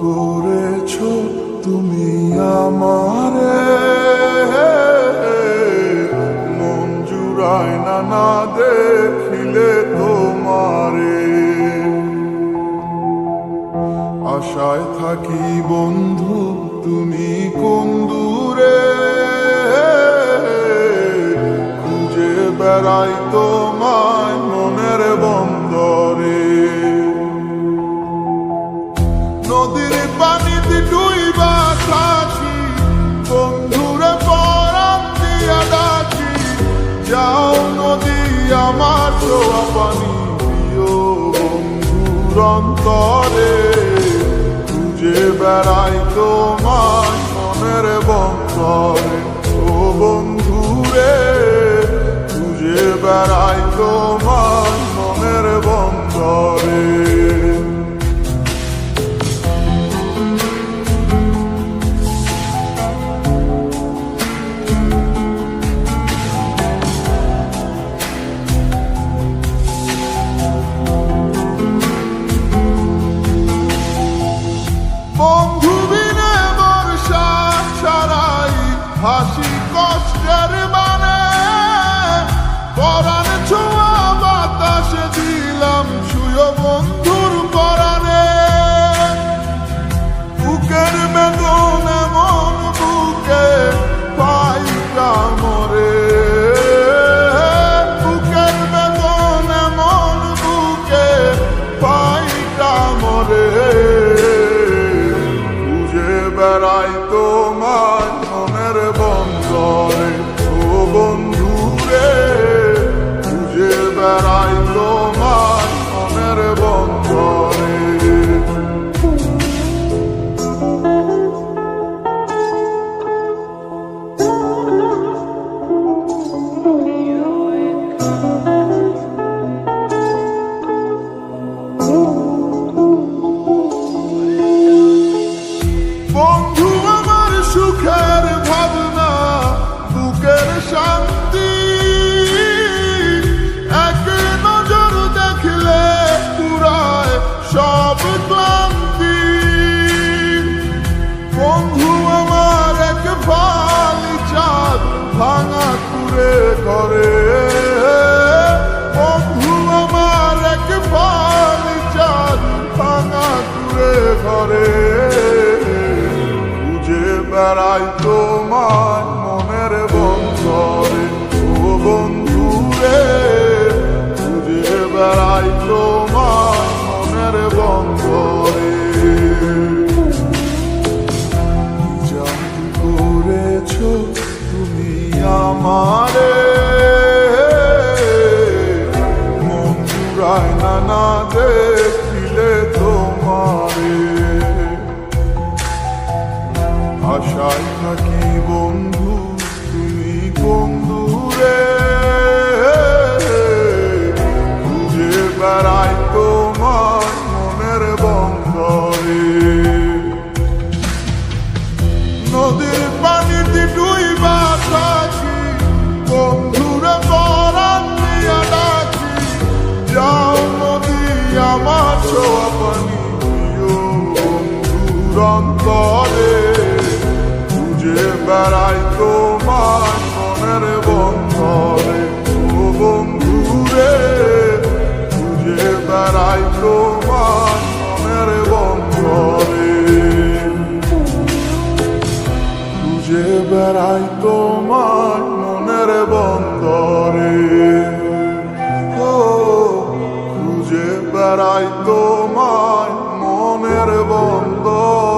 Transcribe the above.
করেছ তুমি আমারে। মন জুড়ায় না না দেখিলে তোমারে। আশায় থাকি বন্ধু, তুমি কোন দূরে? খুঁজে বেড়াই তোমায় মনের বন্দরে। অন্তরে খুঁজে বেড়াই তোমায় মনের বন্ধুরে কামরে খুঁজে বেড়াই ভাঙা কুড়ে করে বন্ধু আমার এক ফালি চাঁদ ভাঙা কুড়ে করে খুঁজে বেড়াই তোমার মনের বন্ধরে। ও বন্ধু রে, খুঁজে বেড়াই তোমার মনের বন্ধরে। জাদু করেছ আমারে মন জুড়ায় না না দেখিলে তোমারে। আশায় থাকি বন্ধু অন্তরে খুঁজে বেড়াই তোমার মনের বন্ধরে ও বন্ধুরে খুঁজে বেড়াই তোমার মনের বন্ধরে খুঁজে বেড়াই তোমার মনের বন্দরে ও, খুঁজে বেড়াই তোমার মনের বন্দরে